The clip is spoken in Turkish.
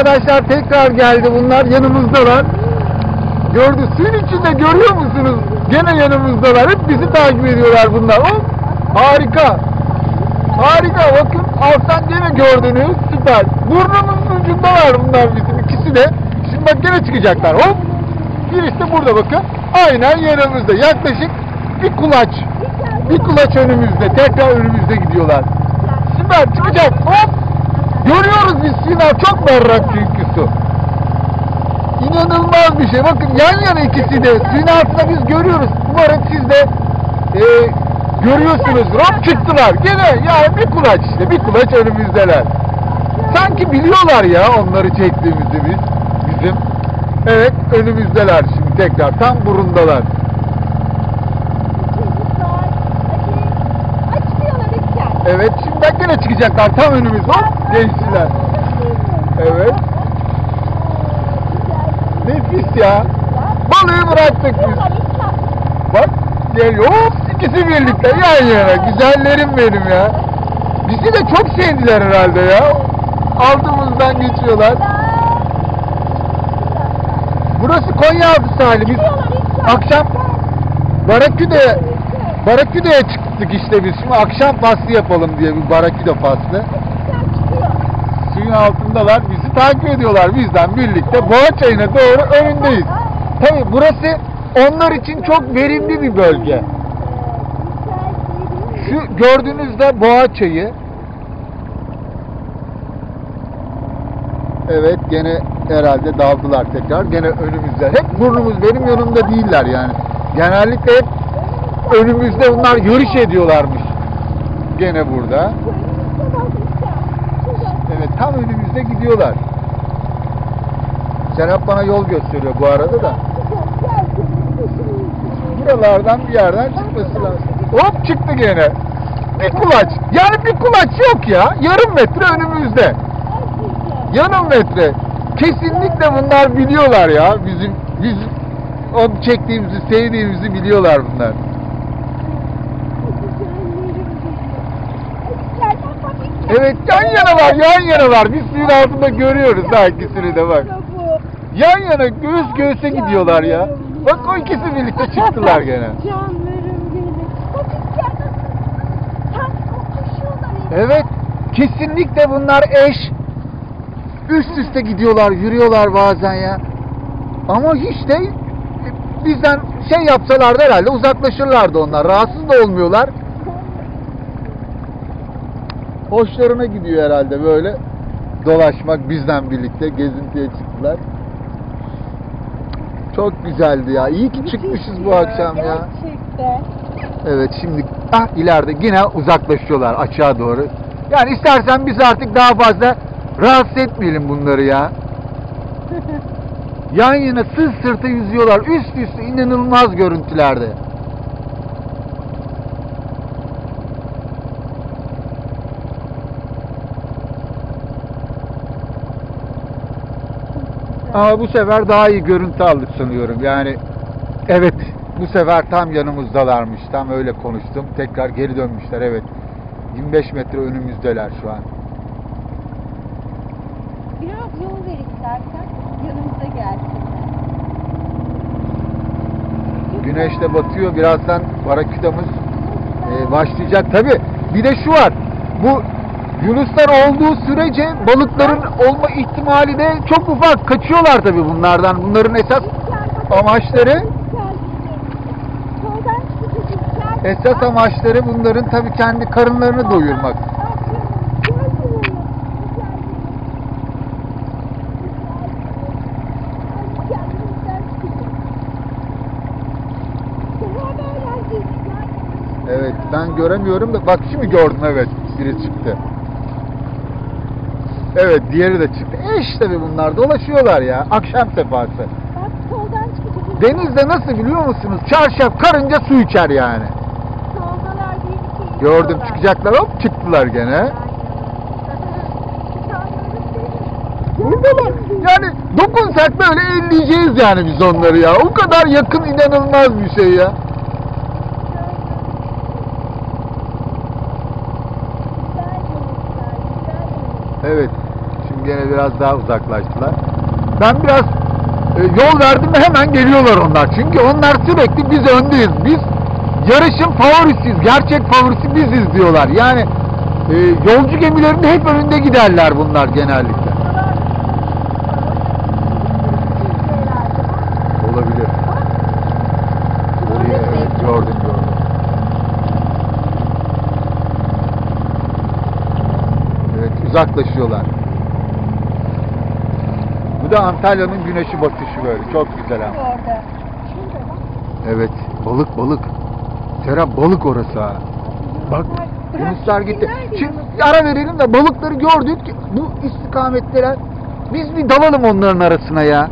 arkadaşlar tekrar geldi. Bunlar yanımızdalar. Gördü. Suyun içinde görüyor musunuz? Gene yanımızdalar. Hep bizi takip ediyorlar bunlar. Hop. Harika. Harika. Bakın alttan gene gördünüz. Süper. Burnumuzun ucundalar bunlar bizim ikisi de. Şimdi bak gene çıkacaklar. Hop. Birisi de burada bakın. Aynen yanımızda. Yaklaşık bir kulaç. Bir kulaç önümüzde. Tekrar önümüzde gidiyorlar. Süper çıkacak. Hop. Görüyoruz biz Sina. Çok berrak çünkü su. İnanılmaz bir şey. Bakın yan yana ikisi de. Altında biz görüyoruz. Umarım siz de e, görüyorsunuz. Hop çıktılar. Gene yani bir kulaç işte. Bir kulaç önümüzdeler. Sanki biliyorlar ya onları çektiğimizi biz. Bizim. Evet önümüzdeler şimdi tekrar. Tam burundalar. Evet şimdi bak gene çıkacaklar tam önümüz. Hop gençler. Evet. Nefis ya. Balığı bıraktık biz. Bak geliyor. Hop ikisi birlikte yan yana. Güzellerim benim ya. Bizi de çok sevdiler herhalde ya. Altımızdan geçiyorlar. Burası Konyaaltı sahili. Biz akşam Baraküde Baraküde'ye çıktık işte biz. Şimdi akşam faslı yapalım diye bir Baraküde faslı. Suyun altındalar. Bizi takip ediyorlar bizden birlikte. Boğa çayına doğru önündeyiz. Tabi burası onlar için çok verimli bir bölge. Şu gördüğünüzde boğa çayı. Evet gene herhalde daldılar tekrar. Gene önümüzde. Hep burnumuz benim yanımda değiller yani. Genellikle hep önümüzde bunlar görüş ediyorlarmış. Gene burada. Evet tam önümüzde gidiyorlar. Serap bana yol gösteriyor bu arada da. Buralardan bir yerden çıkması lazım. Hop çıktı gene. Bir kulaç. Yani bir kulaç yok ya. Yarım metre önümüzde. Yarım metre. Kesinlikle bunlar biliyorlar ya. Bizim biz onu çektiğimizi, sevdiğimizi biliyorlar bunlar. Evet yan yanalar, yan yanalar. Biz suyun altında görüyoruz ha ikisini de bak. Yan yana göğüs göğüse gidiyorlar ya. Bak o ikisi birlikte çıktılar gene. Canlarım benim. Evet, kesinlikle bunlar eş. Üst üste gidiyorlar, yürüyorlar bazen ya. Ama hiç de bizden şey yapsalardı herhalde uzaklaşırlardı onlar. Rahatsız da olmuyorlar. Hoşlarına gidiyor herhalde böyle dolaşmak bizden birlikte gezintiye çıktılar. Çok güzeldi ya. İyi ki çıkmışız bu akşam ya. Gerçekten. Evet şimdi ah ileride yine uzaklaşıyorlar aşağı doğru. Yani istersen biz artık daha fazla rahatsız etmeyelim bunları ya. Yan yana sırt sırta yüzüyorlar. Üst üste inanılmaz görüntülerde. Ama bu sefer daha iyi görüntü aldık sanıyorum. Yani evet bu sefer tam yanımızdalarmış. Tam öyle konuştum. Tekrar geri dönmüşler evet. 25 metre önümüzdeler şu an. Biraz yol ver istersen. Yanımıza gelsin. Güneş de batıyor. Birazdan baraküdamız e, başlayacak. Tabi bir de şu var. Bu Yunuslar olduğu sürece balıkların olma ihtimali de çok ufak. Kaçıyorlar tabi bunlardan. Bunların esas amaçları esas amaçları bunların tabi kendi karınlarını doyurmak. Evet ben göremiyorum da bak şimdi gördüm evet biri çıktı. Evet diğeri de çıktı. E işte be bunlar dolaşıyorlar ya akşam sefası. Bak soldan çıkacak. Denizde nasıl biliyor musunuz? Çarşaf karınca su içer yani. Soldalar bir Gördüm çıkacaklar hop çıktılar gene. Buradalar. Yani dokunsak böyle elleyeceğiz yani biz onları ya. O kadar yakın inanılmaz bir şey ya. Evet. Şimdi gene biraz daha uzaklaştılar. Ben biraz e, yol verdim mi hemen geliyorlar onlar. Çünkü onlar sürekli biz öndeyiz. Biz yarışın favorisiyiz. Gerçek favorisi biziz diyorlar. Yani e, yolcu gemilerinde hep önünde giderler bunlar genellikle. Olabilir. Oraya, evet, gördüm gördüm. Evet uzaklaşıyorlar. Bu da Antalya'nın güneşi batışı böyle. Çok güzel. Orada. Evet balık balık. Serap balık orası ha. Bak Yunuslar gitti. Şimdi ara verelim de balıkları gördük. Bu istikametlere biz bir dalalım onların arasına ya.